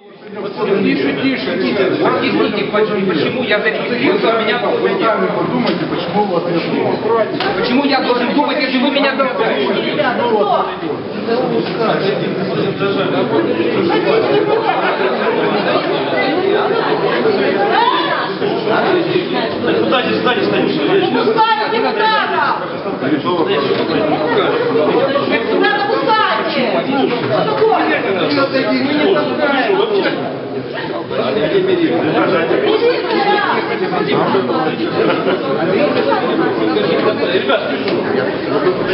Тише, тише, тише. Объясните, почему я зарегистрировался, меня? Сами подумайте, почему вас нет. Почему я должен думать, если вы меня толкаете? Сзади, сзади, сзади. Пускайте депутата! Депутата пускайте! Что такое?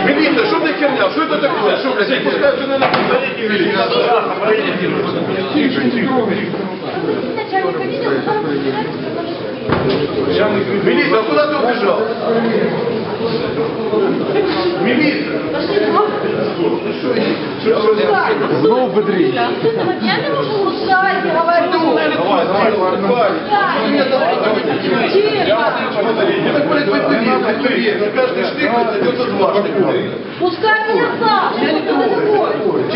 Милиция, что ты херня? Что это такое? Что, блядь, пускают сюда на Тише, тише. Милиция, а куда ты убежал? Милиция! Знову бедрі. Я не могу пускать, я говорю. Давай, давай, давай. Тихо. Ну так, блядь, вы ты На каждый штык придется два штыка. Пускай меня сам.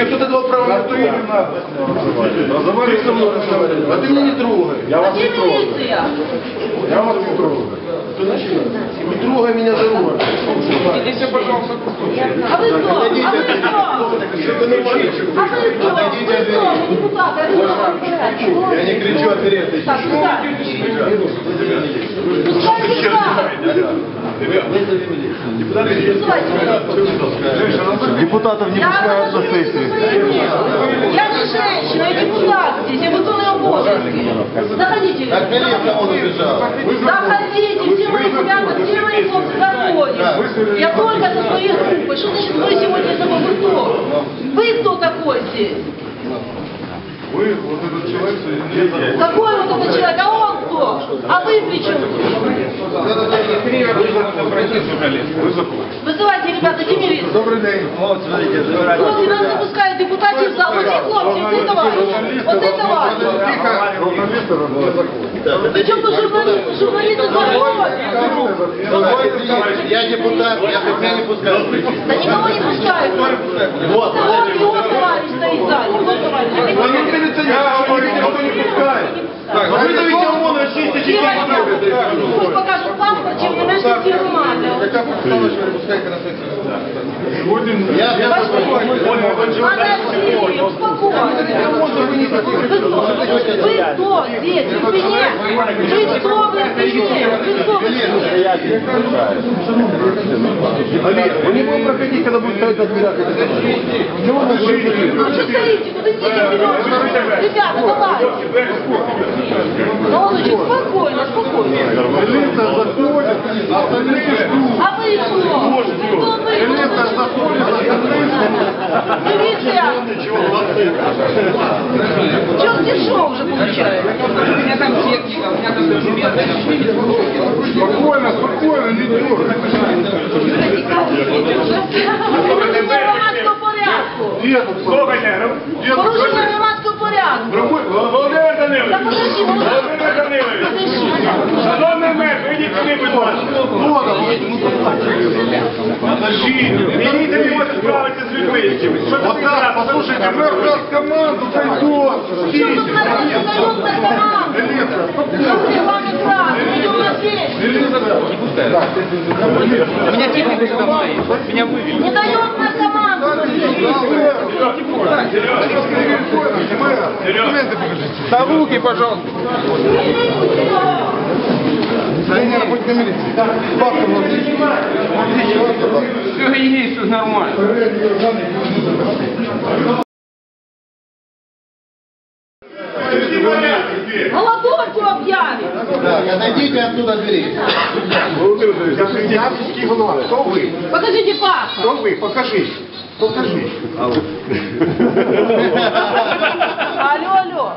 Что ты такой? Тебе кто-то дал право на то или надо? Ты со мной а ты меня не трогай. А где милиция? Я вас не трогаю. Не трогай меня за руку. Идите, пожалуйста, А вы кто? А вы кто? А вы кто? Вы кто? Вы депутат, а вы кто? Я не кричу, а перед Так. Пускай Депутатов не Я Я не женщина, я депутат здесь, обязанности. Заходите. Заходите, все мои ребята, все мои хлопцы заходят. Я только со своей группой. Что значит вы сегодня за вы кто? Вы кто такой здесь? Вы, вот этот человек, Какой вот этот человек? А он кто? А вы при чем? Вызывайте, ребята, иди милицию. Добрий день. Хлопці, нас не пускають депутатів в зал. Оці хлопці, це товариш. Оце товариш. Журналисты заходят. Причому тут журналісти, журналісти заходять. Я депутат, я меня не пускаю. Да никого не пускают. Вот. Да он, его товарищ стоит сзади. Его товарищ. Милиционер, что никто не пускает. Вызовите ОМОН, очистите Пусть покажут паспорт, чем не наши громады. Хотя бы что сессию. Я Подожди, успокойся. Вы кто? Вы кто здесь? Вы меня? Вы кто? Вы спине? Вы кто? Олег, вы не будете проходить, когда будет стоять на дверях. Чего вы стоите? Ну что стоите? Тут идите вперед. Ребята, давай. Спокойно, спокойно. Милиция заходит, остальные ждут. А вы кто? Кто вы? Милиция заходит, Милиция! Черти шоу уже получается. У меня там техника, у меня там документы. Спокойно, спокойно, не дергай Порушення громадського порядку. Где тут? Слухайте, Где тут? Порушення громадського порядку. Володимир Та Данилович, подожди, Володимир Данилович, шановний мер, вийдіть сюди, будь ласка. Подожди, міліція не може справитися з людьми якимись. Що Вот ти так, зараз? послушайте, мэр даст команду, пойдет. Що тут на не дають на команду? Що ти главний прав? Ми йдемо на сесію. У меня техника давно есть. Меня вывели. Не дають на команду на сесію. Документы покажите. Да руки, пожалуйста. Состояние работника милиции. Паспорт у вас есть? Все есть, все нормально. Голодовку об'явить. Так, отойдите оттуда от двери. Покажите паспорт. Хто ви? Покажіть. Покажіть. Алло, алло.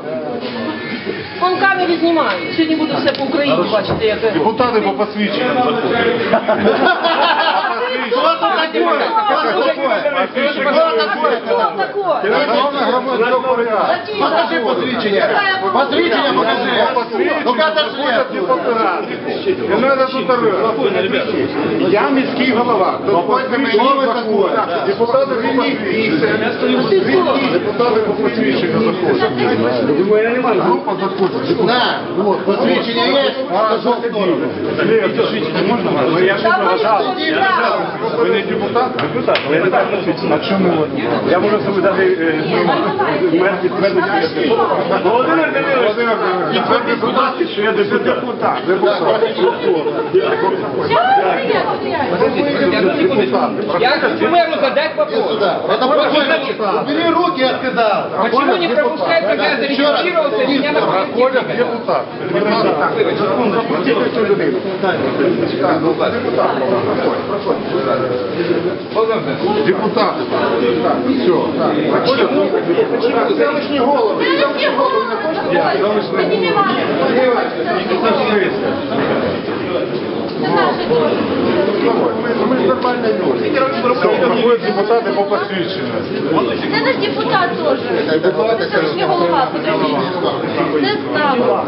Он камері знімає. Сьогодні буде все по Україні, бачите, як... Депутати по посвідченню заходять. Покажи посвідчення. Посвідчення покажи. Ну-ка, отошли. Не надо тут. Я міський голова. Дозвольте мені заходити. Депутати посвідченню. Депутати по посвідченню вот, посвідчення є? Ну я не депутат? Депутат, але я не так А чому? Я можу собі навіть мер підтвердити. Володимир Данилович, ви депутат, що я депутат. Депутат. Я одну секундочку. Я хочу мэру задать вопрос. Сюда. Это проходит. Убери руки, я сказал. Почему не пропускают, когда я зарегистрировался, и меня на Проходять депутат. Пропустіть цю людину. Так, ну, депутат. Проходь, проходь. Депутати. Все. Селищні голови. Селищні голови не хочете? Ми ж нормальні люди. Все, проходять депутати по посвідченню. Це наш депутат теж. Депутати Це ж не голова, подивіться. Це справа.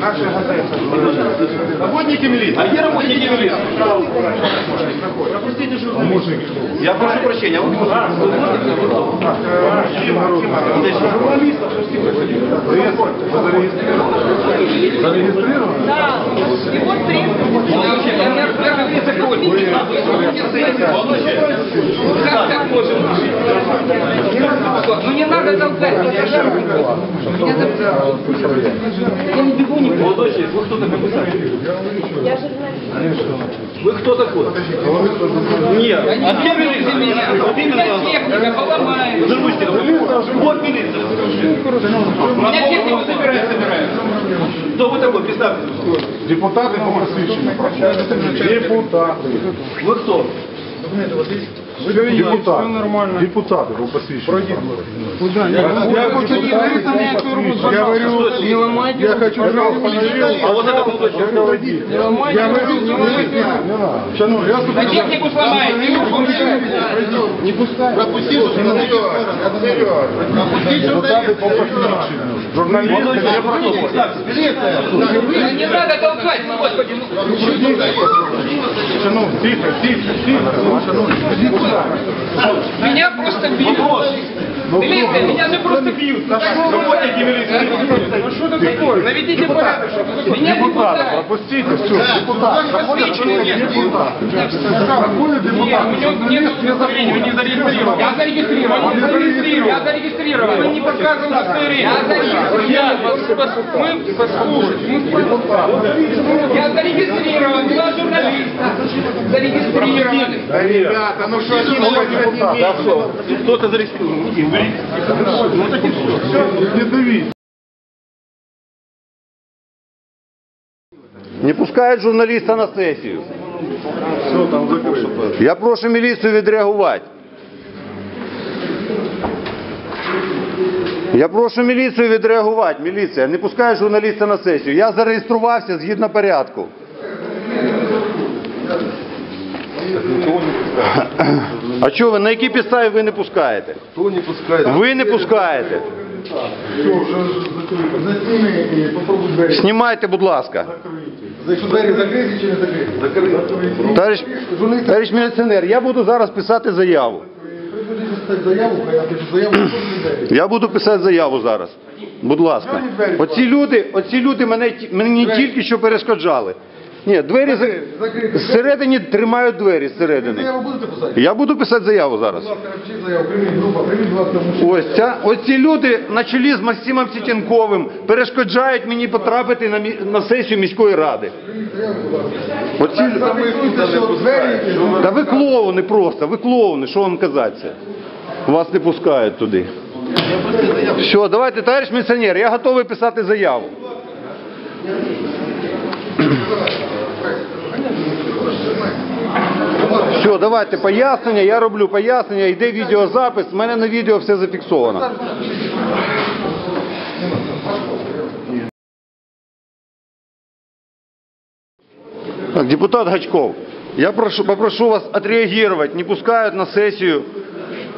Наши. Работники милиции. А где работники милиции? Пропустите журналистов. Я прошу прощения. вот Зарегистрирован? Да. И вот принцип. Даже. Как быть? Ну не надо толкать. Я не бегу никуда. Молодой вы кто такой? Я. Вы кто такой? Нет. А милиция? меня. Вот именно. Техника поломает. Слушайте, вот милиция. Меня технику Кто вы такой? Представьте. Депутаты по посвящению проходят. Депутаты. Вы кто? Депутаты. нормально. Депутаты по посвящению. Я хочу Я говорю, не ломайте. Я хочу, А вот это молодой человек. Я говорю, не ломайте. Шановні, я тут А технику сломает. и уходит. не пускаю. Пропусти, что не Депутаты по посвящению. Журналисты, я Не надо толкать, ну, господи. ну. Шановні, тихо, тихо, тихо. Меня просто бьют. Милиция, меня же просто бьют. Работники милиции. Ну что это такое? Наведите порядок. чтобы- Меня депутаты. пропустите, все, нет. Депутаты. Проходят Нет, депутаты. у него нет удостоверения, вы не зарегистрирован. Я зарегистрирован. Я зарегистрирован. Я зарегистрирован. Вы не показывал удостоверение. Я зарегистрирован. Мы послушайте. Мы. Я зарегистрирован. Два журналиста. Зарегистрированы. Да, ребята, ну что они что? Кто-то зарегистрирован. Не пускають журналіста на сесію. Я прошу міліцію відреагувати. Я прошу міліцію відреагувати. Міліція, не пускає журналіста на сесію. Я зареєструвався згідно порядку. А що ви, на якій підставі ви не пускаєте? Кто не пускает? Ви не пускаєте. Все, закрыто. Засними попробуй двери. Знімайте, будь ласка. Якщо двері закриті чи не закриті? Закриті. Товариш, товариш міліціонер, я буду зараз писати заяву. Писати заяву, хай напишу заяву, двері. Я буду писати заяву зараз. Будь ласка. Оці люди, оці люди мене, ті- мені тільки що перешкоджали. Ні, двері за- зсередині тримають двері зсередини. Заяву будете писати? Я буду писати заяву зараз. Будь ласка, напишіть заяву, прийміть група, прийміть, будь ласка, мужчин. Ось ця, оці люди на чолі з Максимом Сітінковим перешкоджають мені потрапити на, мі- на сесію міської ради. Оці, Зафіксуйте, що двері, та ви клоуни просто, ви клоуни, що вам казати? Вас не пускають туди. Все, давайте, товариш міліціонер, я готовий писати заяву. Все, давайте пояснення, я роблю пояснення, йде відеозапис, в мене на відео все зафіксовано. Так, Депутат Гачков, я прошу, попрошу вас отреагировать. Не пускают на сессию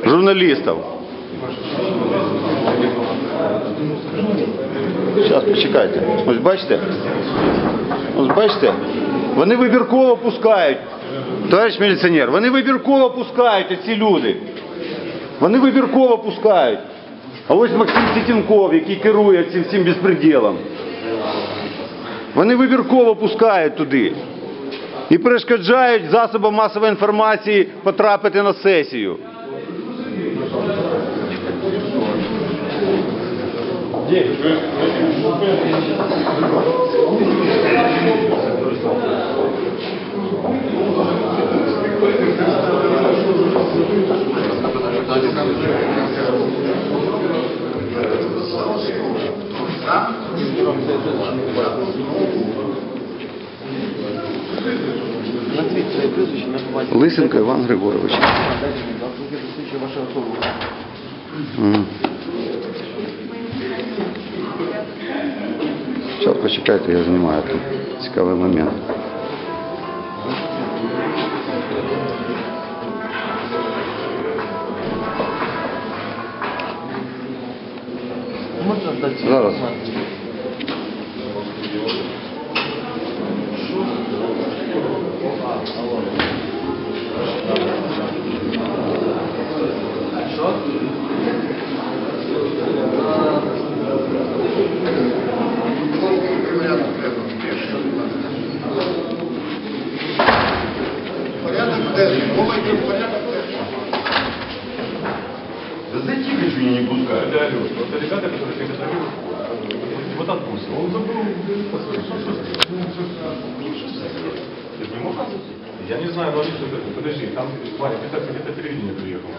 журналистов. Зараз почекайте. Ось бачите? Ось бачите? Вони вибірково пускають. Товариш міліціонер, вони вибірково пускають ці люди. Вони вибірково пускають. А ось Максим Сітінков, який керує цим всім безпреділом. Вони вибірково пускають туди і перешкоджають засобам масової інформації потрапити на сесію. Лисенко Іван Григорович. Мгм. Зараз почекайте, я знімаю тут цікавий момент. Зараз. Зайти хочу, меня не пускают. Это ребята, которые приготовили депутат Гусев. Он забыл. Ты не мог? Я не знаю, но они что Подожди, там, Ваня, где-то где-то телевидение приехало.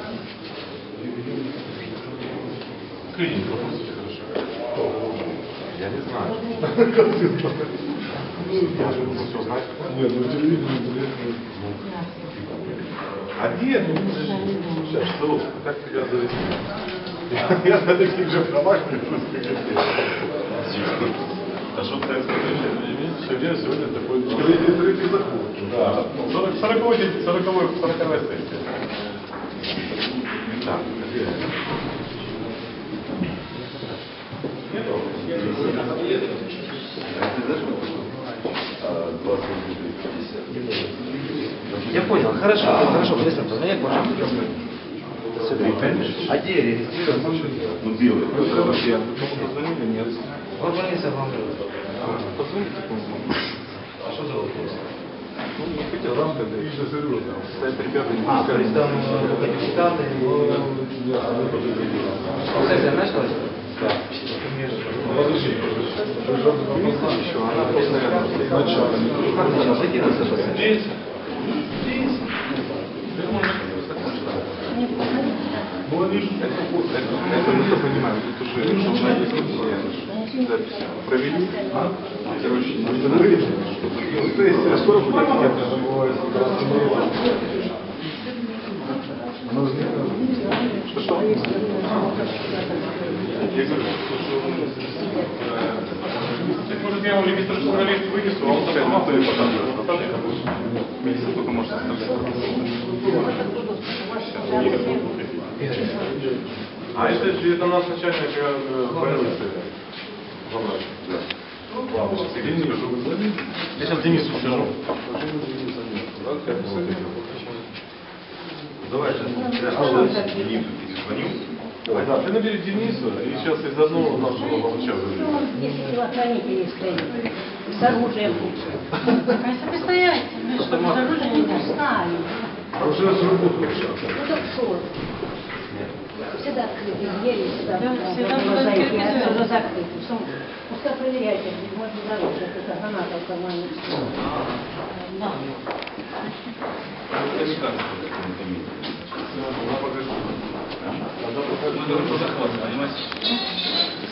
Телевидение, пропустите, хорошо. Я не знаю. Я же буду все знать. Нет, ну телевидение А где? Ну, Сейчас, что? Как тебя зовут? Я на таких же правах не А что ты Сегодня, сегодня такой. Да. 40 40 40 40 сессия. Так, Я понял, хорошо, хорошо, быстро позвони к вашему А где регистрирован? Ну, белый. Он больница вам Позвоните, по-моему. А что за вопрос? Ну, не хотел, да, когда еще серьезно. Стоят ребята, не А, то пускают. есть там только депутаты Сессия началась? Да. Подожди, еще, она просто начала. Как началась? Зайди на сессию. Здесь? Здесь? Ну, они же это, это, это мы то понимаем, это уже журналисты все записи провели, а? короче, не установили, что то есть скоро будет, я забываю, что что? Я говорю, что э, так может я вам регистр журналист вынесу, а он там сама будет показывать, а так я буду. Министр только может оставлять. А это же это наш начальник э, больницы. Да. Ладно, сейчас я Денису скажу. Я сейчас Денису скажу. Давай сейчас Денису перезвоню. Да, ты набери Дениса и сейчас из одного нашего врача вызови. Если телохранители стоит с оружием. Конечно, стоять. Мы что, без оружия не. Пускай. Оружие сработало сейчас. Ну так что? Всегда открыты двери, всегда, Да, можно всегда можно двери. тоже закрыты. Пускай проверяйте, может дороже, это граната в кармане. Да.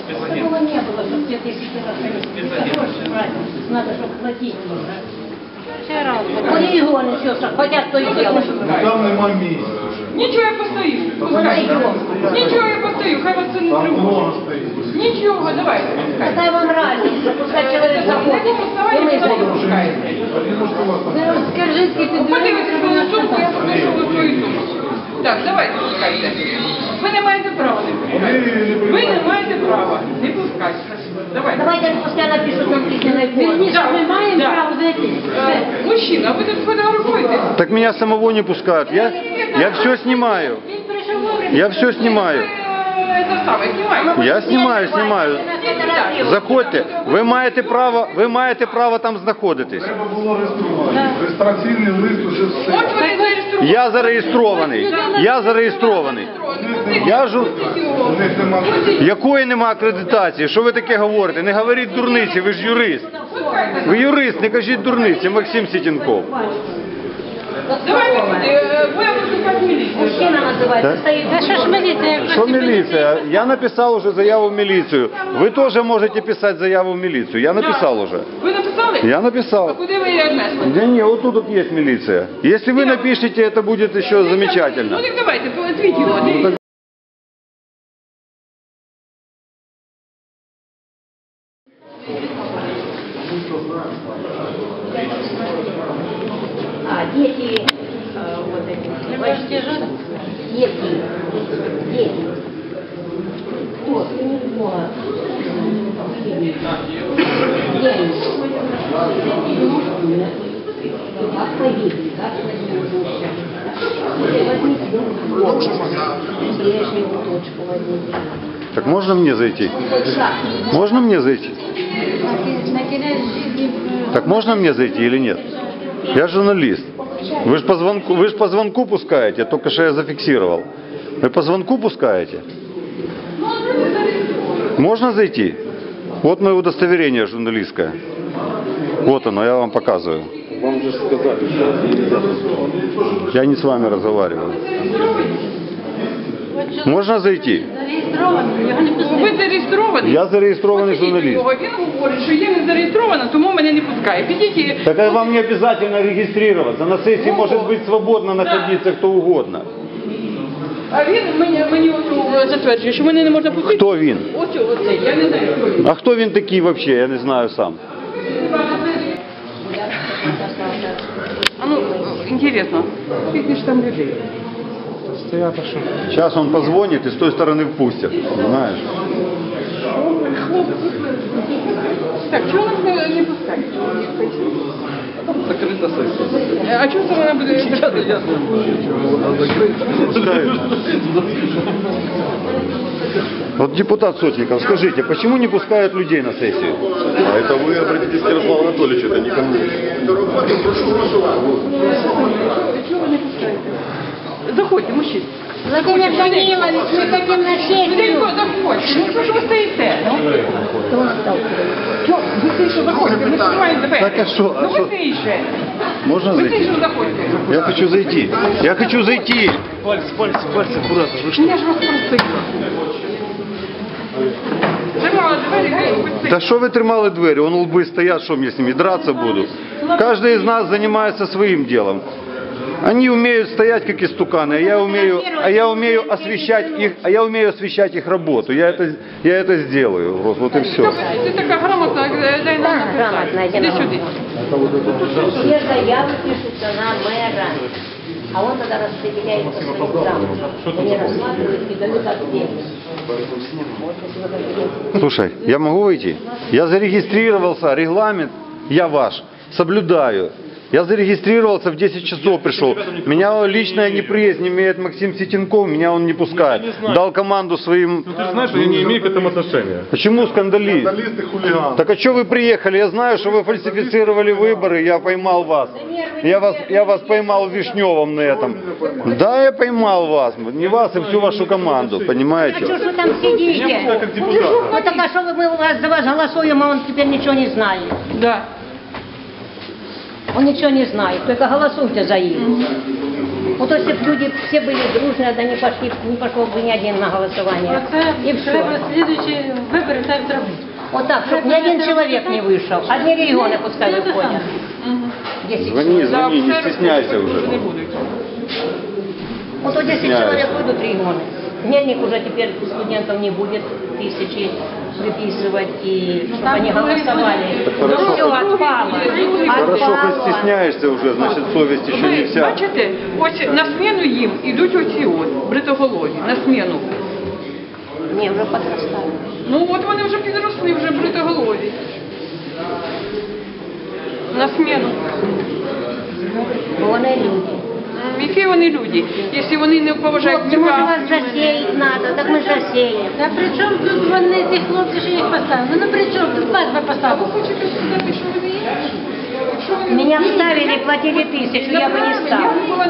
Такого не было, что где-то если телохранители. Это тоже Все равно. Вони його не все, хотят то и делать. Там нема місця. Нічого я постою. Пускай. Нічого я постою, хай вас це не Там тривожить. много стоїть. Нічого, давайте. пускай. Вам разница, пускай человек На заходит. цьому не пускаєте. Він може у вас Подивитися на сумку, я покажу вам свою сумку. Так, давайте пускайте. Ви не маєте права не пускати. Ви не маєте права не пускати. Давайте. Давайте пускай напишут нам письменной форме. Да, Мы маем да. право зайти. Е, Мужчина, ви тут фотографуєте? Так меня самого не пускают. Я, я все снимаю. Він прийшов вовремя. Я все снимаю. Я знімаю, знімаю. Заходьте. Ви маєте право, ви маєте право там знаходитись. Треба було реєструвати. Реєстраційний лист уже все. От вони зареєстрували. Я зареєстрований. Я зареєстрований. Я жу... У них нема Якої нема акредитації? Що ви таке говорите? Не говоріть дурниці, ви ж юрист. Ви юрист, не кажіть дурниці, Максим Сітінков. Давайте, е, будемо викликати міліцію. Мужчина називається. Стоїть. Та що ж міліція? Що міліція? Я написав уже заяву в міліцію. Ви теж можете писати заяву в міліцію. Я написав уже. Ви написали? Я А написав. куди ви її віднесли? Да не, вот тут вот есть милиция. Если вы напишите, это будет еще замечательно. Ну так давайте, поотвіть його. дивіться. А, дети, э, вот эти, бачите, дети, дети. Вот, у него, где они? Как погибли, как Возьмите прежнюю точку возьмите. Так можно мне зайти? Можно мне зайти? Так можно мне зайти или нет? Я журналист. Вы же по звонку, вы ж по звонку пускаете, только что я зафиксировал. Вы по звонку пускаете? Можно зайти? Вот мое удостоверение журналистское. Вот оно, я вам показываю. Вам же сказали, что. Я не с вами разговариваю. Можно зайти? зареєстрований, його не пустили. Ви зареєстрований? Я зареєстрований Посидіть журналіст. його, Він говорить, що я не зареєстрована, тому мене не пускає. Підіть і... Так а вам не обязательно регистрироваться. На сессии может быть свободно находиться кто угодно. А він мені, мені ось затверджує, що мене не можна пустити. Хто він? Ось оцей, я не знаю, хто він. А хто він такий вообще? Я не знаю сам. А ну, інтересно, скільки ж там людей? Сейчас он позвонит и с той стороны впустят. Знаешь? Так, чого нас не, не пускають? Закрыта сессия. А чого це вона буде? Вот депутат Сотников, скажите, почему не пускают людей на сессию? А это вы обратитесь к Ярославу Анатольевичу, это не ко мне. Чого ви не пускаєте? Заходьте, мужчина. Владимир Данилович, мы хотим на Швиденько сессию. заходьте. Ну що ж ви стоїте? Ну, Кто он сталкивается? чого? Ви тише заходьте, ми знімаємо тебе. Так, а що? А Ну що? ви тише. Можно Ви зайти? тише заходьте. Я хочу зайти. Я хочу зайти. Пальцы, пальцы, пальцы, аккуратно. Вы что? Я ж вас просила. Тримала двері, ви хоч Та що ви тримали двері? Вон лби стоять, що мені з ними драться буду? Каждый из нас занимается своим делом. Они умеют стоять как истуканы, а я умею, а я умею освещать их, а я умею освещать их работу. Я это, я это сделаю. Вот, вот и все. Ти така грамотна, е, дай нам Да, грамотна, Іди я. Все заявы пишутся на мэра. А он тогда распределяет по своим замам. Они рассматривают и дают ответ. Вот если вы хотите. Слушай, я могу выйти? Я зарегистрировался, регламент, я ваш, соблюдаю. Я зарегистрировался, в 10 часов пришел. Меня личная неприязнь имеет Максим Ситенков, меня он не пускает. Дал команду своим... Ты же знаешь, что я не имею к этому отношения. Почему скандалист? Журналисты хулиганы. Так а что вы приехали? Я знаю, что вы фальсифицировали выборы, я поймал вас. Я вас, я вас поймал в Вишневом на этом. Да, я поймал вас. Не вас, а всю вашу команду, А понимаете? что ж вы там сидите? Вот так а что мы у вас за вас голосуем, а он теперь ничего не знает. Да. Он ничего не знает, только голосуйте за их. Вот если бы люди все были дружны, да не пошли, не пошел бы ни один на голосование. И все. Следующие выборы так зробити. Вот так, чтобы ни один человек не вышел. Одни регионы пускай выходят. Десять Звони, человек. звони, не все стесняйся не уже. будуть. Вот вот 10 Стесняюсь. человек выйдут регионы. Мельник уже теперь студентам не будет тысячи выписывать, и чтобы там они говорит, голосовали. Так Ну хорошо. все, отпало. Хорошо, Отпало. хоть стесняешься уже, значит совесть еще не Ви вся. бачите, ось на зміну їм ідуть оці от, бритоголові, на зміну. Не, уже подрастали. Ну от вони вже підросли, вже бритоголові. На зміну. Вони люди. М, Які вони люди? Якщо вони не поважають Хлопці, може ніка. вас засеять надо, так ми засеємо. Та при чому тут вони, ці хлопці, що їх поставили? Ну при чому тут вас би поставили? Хочете сказати, що вони є? Якщо вони Меня вставили, платили тысячу, я бы не Я стала. була